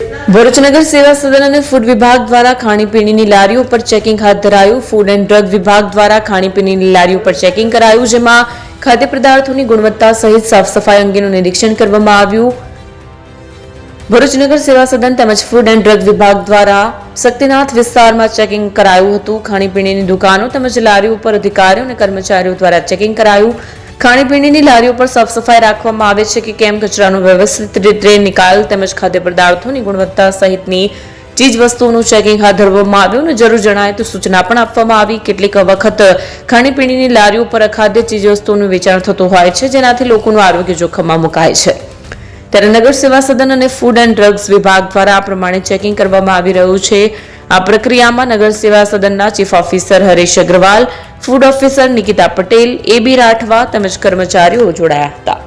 ભરૂચ નગર સેવા સદન અને ફૂડ વિભાગ દ્વારા ખાણીપીણીની લારીઓ પર ચેકિંગ હાથ ધરાયું. ફૂડ એન્ડ ડ્રગ વિભાગ દ્વારા ખાણીપીણીની લારીઓ પર ચેકિંગ કરાયું, જેમાં ખાદ્ય પદાર્થોની ગુણવત્તા સહિત સાફ સફાઈ અંગેનું નિરીક્ષણ કરવામાં આવ્યું. ભરૂચનગર સેવા સદન તેમજ ફૂડ એન્ડ ડ્રગ વિભાગ દ્વારા શક્તિનાથ વિસ્તારમાં ચેકિંગ કરાયું હતું. ખાણીપીણીની દુકાનો તેમજ લારીઓ પર અધિકારીઓ અને કર્મચારીઓ દ્વારા ચેકિંગ કરાયું. ખાણીપીણીની લારીઓ પર સાફ સફાઈ રાખવામાં આવે છે કે કેમ કચરાનો વ્યવસ્થિત રીતે નિકાલ તેમજ ખાદ્ય પદાર્થોની ગુણવત્તા સહિતની ચીજ વસ્તુઓનું ચેકિંગ હાથ ધરવામાં આવ્યું અને જરૂર જણાય તો સૂચના પણ આપવામાં આવી. કેટલીક વખત ખાણીપીણીની લારીઓ પર અખાદ્ય ચીજ વસ્તુઓનું વેચાણ થતું હોય છે, જેનાથી લોકોનું આરોગ્ય જોખમમાં મુકાય છે. ત્યારે નગર સેવા સદન અને ફૂડ એન્ડ ડ્રગ્સ વિભાગ દ્વારા આ પ્રમાણે ચેકિંગ કરવામાં આવી રહ્યું છે. આ પ્રક્રિયામાં નગર સેવા સદનના chief officer Haresh Agrawal, food officer Nikita Patel, A B Rathwa તેમજ કર્મચારીઓ જોડાયા હતા.